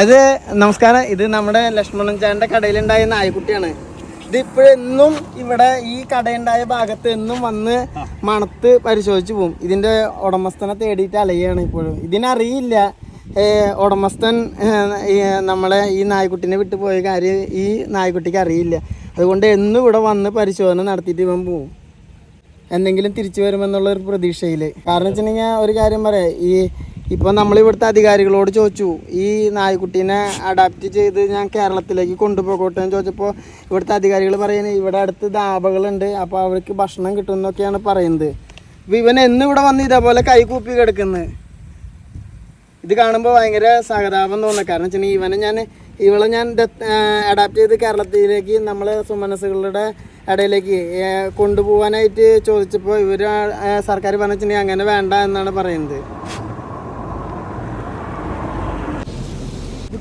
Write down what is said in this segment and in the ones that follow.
അത് നമസ്കാരം. ഇത് നമ്മുടെ ലക്ഷ്മണൻ ചാന്റെ കടയിലുണ്ടായ നായ്ക്കുട്ടിയാണ്. ഇത് ഇപ്പോഴെന്നും ഇവിടെ ഈ കടയുണ്ടായ ഭാഗത്ത് എന്നും വന്ന് മണത്ത് പരിശോധിച്ചു പോകും ഇതിന്റെ ഉടമസ്ഥനെ തേടിയിട്ട് അലയാണ് ഇപ്പോഴും. ഇതിനറിയില്ല ഉടമസ്ഥൻ നമ്മളെ ഈ നായ്ക്കുട്ടിനെ വിട്ടു പോയ കാര്യം ഈ നായ്ക്കുട്ടിക്ക് അറിയില്ല. അതുകൊണ്ട് എന്നും ഇവിടെ വന്ന് പരിശോധന നടത്തിയിട്ട് ഇവൻ പോവും. എന്തെങ്കിലും തിരിച്ചു വരുമെന്നുള്ള ഒരു പ്രതീക്ഷയിൽ കാരണം വെച്ചിട്ടുണ്ടെങ്കിൽ ഒരു കാര്യം പറയാം. ഈ ഇപ്പം നമ്മൾ ഇവിടുത്തെ അധികാരികളോട് ചോദിച്ചു ഈ നായ്ക്കുട്ടീനെ അഡാപ്റ്റ് ചെയ്ത് ഞാൻ കേരളത്തിലേക്ക് കൊണ്ടുപോകട്ടെ? എന്ന് ചോദിച്ചപ്പോൾ ഇവിടുത്തെ അധികാരികൾ പറയുന്നത് ഇവിടെ അടുത്ത് ധാബകളുണ്ട് അപ്പോൾ അവർക്ക് ഭക്ഷണം കിട്ടും എന്നൊക്കെയാണ് പറയുന്നത്. അപ്പോൾ ഇവൻ എന്നും ഇവിടെ വന്ന് ഇതേപോലെ കൈകൂപ്പി കിടക്കുന്നത് ഇത് കാണുമ്പോൾ ഭയങ്കര സഹതാപം തോന്നുന്നു. കാരണം വെച്ചാൽ ഇവനെ ഞാൻ ഇവളെ ഞാൻ അഡാപ്റ്റ് ചെയ്ത് കേരളത്തിലേക്ക് നമ്മൾ സുമനസുകളുടെ ഇടയിലേക്ക് കൊണ്ടുപോകാനായിട്ട് ചോദിച്ചപ്പോൾ ഇവർ സർക്കാർ പറഞ്ഞിട്ടുണ്ടെങ്കിൽ അങ്ങനെ വേണ്ട എന്നാണ് പറയുന്നത്.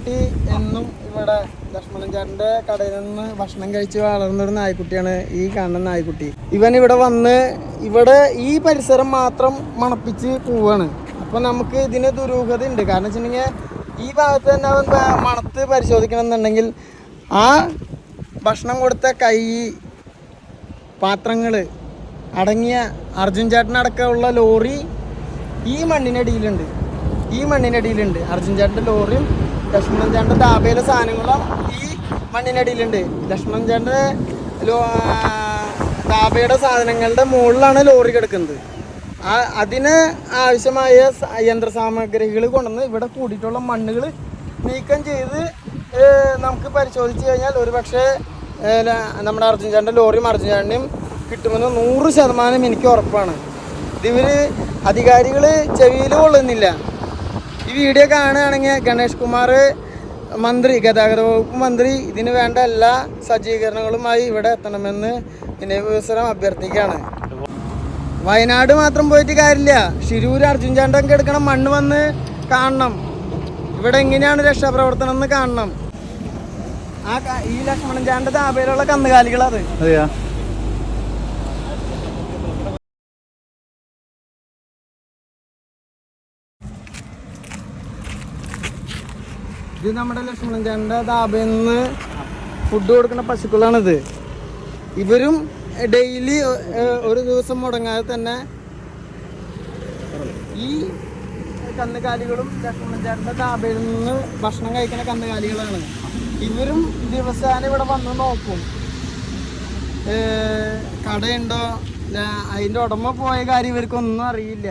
കുട്ടി എന്നും ഇവിടെ ലക്ഷ്മണൻചാറിന്റെ കടയിൽ നിന്ന് ഭക്ഷണം കഴിച്ച് വളർന്നൊരു നായ്ക്കുട്ടിയാണ് ഈ കാണുന്ന നായ്ക്കുട്ടി. ഇവൻ ഇവിടെ വന്ന് ഇവിടെ ഈ പരിസരം മാത്രം മണപ്പിച്ച് പോവാണ്. അപ്പൊ നമുക്ക് ഇതിന് ദുരൂഹത ഉണ്ട്. കാരണം വെച്ചിട്ടുണ്ടെങ്കിൽ ഈ ഭാഗത്ത് തന്നെ അവൻ മണത്ത് പരിശോധിക്കണം എന്നുണ്ടെങ്കിൽ ആ ഭക്ഷണം കൊടുത്ത കൈ പാത്രങ്ങൾ അടങ്ങിയ അർജുൻ ചേട്ടനടക്കമുള്ള ലോറി ഈ മണ്ണിനടിയിലുണ്ട്. ഈ മണ്ണിനടിയിലുണ്ട്. അർജുൻ ചേട്ടന്റെ ലോറിയും ലക്ഷ്മണൻ ചേട്ടന്റെ താപയിലെ സാധനങ്ങളും ഈ മണ്ണിനടിയിലുണ്ട്. ലക്ഷ്മണൻ ചേട്ടന്റെ താപയുടെ സാധനങ്ങളുടെ മുകളിലാണ് ലോറി കിടക്കുന്നത്. ആ അതിന് ആവശ്യമായ യന്ത്ര യന്ത്രസാമഗ്രികൾ കൊണ്ടുവന്ന് ഇവിടെ കൂടിയിട്ടുള്ള മണ്ണുകൾ നീക്കം ചെയ്ത് നമുക്ക് പരിശോധിച്ച് കഴിഞ്ഞാൽ ഒരു പക്ഷേ നമ്മുടെ അർജുൻ ചേട്ടന്റെ ലോറിയും അർജുൻ ചേട്ടനെയും കിട്ടുമെന്ന് നൂറ് ശതമാനം എനിക്ക് ഉറപ്പാണ്. ഇതിവർ അധികാരികൾ ചെവിയിൽ കൊള്ളുന്നില്ല. ഈ വീഡിയോ കാണുകയാണെങ്കിൽ ഗണേഷ് കുമാർ മന്ത്രി ഗതാഗത വകുപ്പ് മന്ത്രി ഇതിന് വേണ്ട എല്ലാ സജ്ജീകരണങ്ങളുമായി ഇവിടെ എത്തണമെന്ന് വിനയവിവസരം അഭ്യർത്ഥിക്കുകയാണ്. വയനാട് മാത്രം പോയിട്ട് കാര്യമില്ല. ഷിരൂർ അർജുൻ ചാണ്ടൊക്കെ മണ്ണ് വന്ന് കാണണം. ഇവിടെ എങ്ങനെയാണ് രക്ഷാപ്രവർത്തനം എന്ന് കാണണം. ആ ഈ ലക്ഷ്മണൻ ചാണ്ട താപയിലുള്ള കന്നുകാലികളത് അതെയാ? ഇത് നമ്മുടെ ലക്ഷ്മണൻ ചേട്ടന്റെ ധാബയിൽ നിന്ന് ഫുഡ് കൊടുക്കുന്ന പശുക്കളാണിത്. ഇവരും ഡെയിലി ഒരു ദിവസം മുടങ്ങാതെ തന്നെ ഈ കന്നുകാലികളും ലക്ഷ്മണൻ ചേട്ടന്റെ ധാബയിൽ നിന്ന് ഭക്ഷണം കഴിക്കുന്ന കന്നുകാലികളാണ്. ഇവരും ദിവസേന ഇവിടെ വന്ന് നോക്കും. കടയുണ്ടോ? അതിന്റെ ഉടമ പോയ കാര്യം ഇവർക്കൊന്നും അറിയില്ല.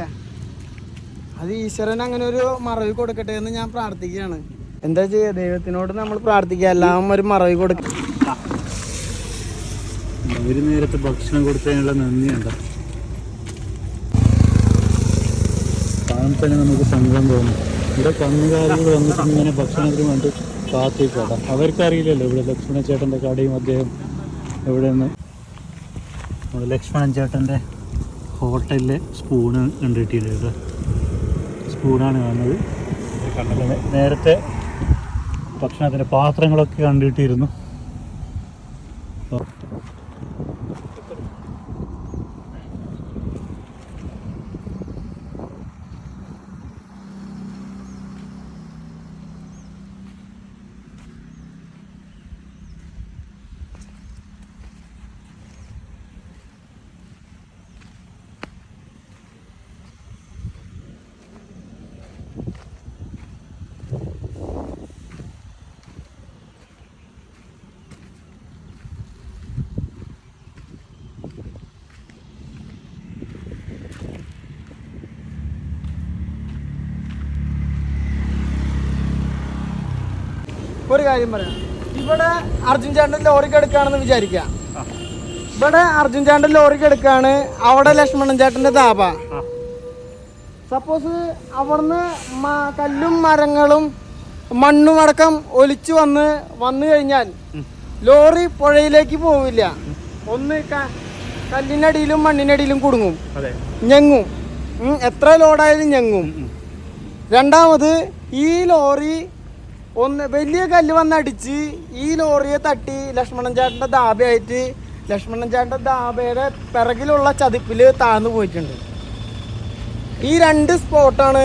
അത് ഈശ്വരൻ അങ്ങനെ ഒരു മറവി കൊടുക്കട്ടെ എന്ന് ഞാൻ പ്രാർത്ഥിക്കുകയാണ്. എന്താ ചെയ്യുക ദൈവത്തിനോട് നമ്മൾ പ്രാർത്ഥിക്കുക. എല്ലാം ഒരു മറവി കൊടുക്കും. ഒരു നേരത്തെ ഭക്ഷണം കൊടുത്തതിനുള്ള നന്ദിയുണ്ട് കാണുമ്പോൾ തന്നെ നമുക്ക് സങ്കടം തോന്നും. ഇവിടെ കന്നുകാലികൾ വന്നിട്ട് ഇങ്ങനെ ഭക്ഷണത്തിന് വേണ്ടി കാത്തിരിക്കട്ടെ അവർക്കറിയില്ലല്ലോ ഇവിടെ ലക്ഷ്മണ ചേട്ടന്റെ കടയും അദ്ദേഹം നമ്മുടെ ലക്ഷ്മണൻ ചേട്ടന്റെ ഹോട്ടലിലെ സ്പൂണ് കണ്ടിട്ടില്ല? ഇവിടെ സ്പൂണാണ് കാണുന്നത്. നേരത്തെ ഭക്ഷണത്തിന്റെ പാത്രങ്ങളൊക്കെ കണ്ടിട്ടിരുന്നു. ഒരു കാര്യം പറയാം. ഇവിടെ അർജുൻ ചാണ്ടൻ ലോറിക്ക് എടുക്കുകയാണെന്ന് വിചാരിക്കുക. ഇവിടെ അർജുൻ ചാണ്ടൻ ലോറിക്ക് എടുക്കുകയാണ് അവിടെ ലക്ഷ്മണൻ ചേട്ടന്റെ താപ സപ്പോസ് അവിടുന്ന് കല്ലും മരങ്ങളും മണ്ണും അടക്കം ഒലിച്ചു വന്ന് വന്നു കഴിഞ്ഞാൽ ലോറി പുഴയിലേക്ക് പോവില്ല. ഒന്ന് കല്ലിനടിയിലും മണ്ണിനടിയിലും കുടുങ്ങും. ഞെങ്ങും. എത്ര ലോഡായാലും ഞെങ്ങും. രണ്ടാമത് ഈ ലോറി ഒന്ന് വലിയ കല്ല് വന്നടിച്ച് ഈ ലോറിയെ തട്ടി ലക്ഷ്മണൻ ചാട്ടന്റെ ദാബയായിട്ട് ലക്ഷ്മണൻ ചാട്ടന്റെ ദാബയുടെ പിറകിലുള്ള ചതിപ്പിൽ താഴ്ന്നു പോയിട്ടുണ്ട്. ഈ രണ്ട് സ്പോട്ടാണ്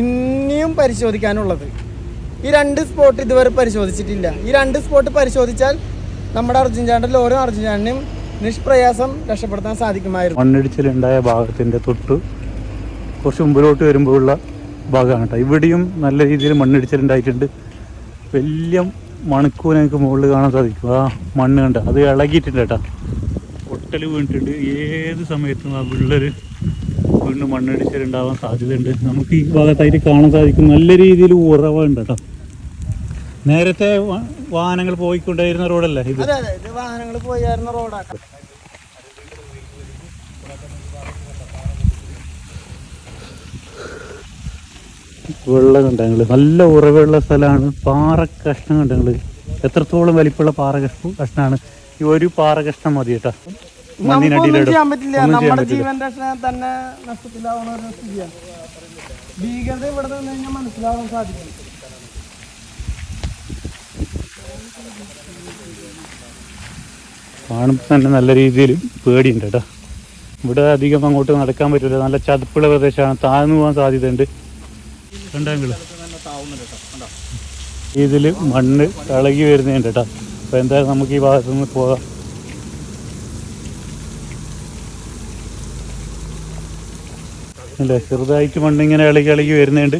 ഇനിയും പരിശോധിക്കാനുള്ളത്. ഈ രണ്ട് സ്പോട്ട് ഇതുവരെ പരിശോധിച്ചിട്ടില്ല. ഈ രണ്ട് സ്പോട്ട് പരിശോധിച്ചാൽ നമ്മുടെ അർജുൻ ചാണ്ടൻ ലോറിയും അർജുൻ ചാട്ടനും നിഷ്പ്രയാസം രക്ഷപ്പെടുത്താൻ സാധിക്കുമായിരുന്നു. മണ്ണിടിച്ചിലുണ്ടായ ഭാഗത്തിന്റെ തൊട്ട് കുറച്ച് മുമ്പിലോട്ട് വരുമ്പോഴുള്ള ഭാഗമാണ് കേട്ടോ. ഇവിടെയും നല്ല രീതിയിൽ മണ്ണിടിച്ചിലുണ്ടായിട്ടുണ്ട്. വലിയ മണിക്കൂർ എനിക്ക് മുകളിൽ കാണാൻ സാധിക്കും. ആ മണ്ണ് കണ്ട അത് ഇളകിയിട്ടുണ്ട് കേട്ടോ. പൊട്ടൽ വീണിട്ടുണ്ട്. ഏത് സമയത്തും ആ വിള്ളൽ വീണ്ടും മണ്ണിടിച്ചിലുണ്ടാവാൻ സാധ്യതയുണ്ട്. നമുക്ക് ഈ ഭാഗത്തായിട്ട് കാണാൻ സാധിക്കും. നല്ല രീതിയിൽ ഉറവുണ്ട് കേട്ടോ. നേരത്തെ വാഹനങ്ങൾ പോയിക്കൊണ്ടായിരുന്ന റോഡല്ലേ ഇത്? വാഹനങ്ങൾ പോയായിരുന്ന റോഡാണ് വെള്ളം കണ്ടങ്ങൾ നല്ല ഉറവുള്ള സ്ഥലമാണ് പാറ കഷ്ണം കണ്ടങ്ങൾ. എത്രത്തോളം വലിപ്പമുള്ള പാറ കഷ്ണം കഷ്ണമാണ് ഈ ഒരു പാറ കഷ്ണം മതി കേട്ടോ. മണ്ണിനടിയിലിടും നമ്മുടെ തന്നെ നഷ്ടത്തിലാവുന്ന ഒരു സ്ഥിതിയാണ്. ഭീകരത ഇവിടെ നിന്ന് കഴിഞ്ഞാൽ മനസ്സിലാവാൻ സാധിക്കും കാണുമ്പോൾ തന്നെ നല്ല രീതിയിൽ പേടിയുണ്ട് കേട്ടോ. ഇവിടെ അധികം അങ്ങോട്ട് നടക്കാൻ പറ്റില്ല. നല്ല ചതുപ്പുള്ള പ്രദേശമാണ്. താഴ്ന്നു പോകാൻ സാധ്യതയുണ്ട്. ഇതിൽ മണ്ണ് ഇളകി വരുന്നുണ്ട് കേട്ടോ. അപ്പോൾ എന്തായാലും നമുക്ക് ഈ ഭാഗത്തു നിന്ന് പോകാം. അല്ലേ ചെറുതായിട്ട് മണ്ണിങ്ങനെ ഇളകി ഇളകി വരുന്നുണ്ട്.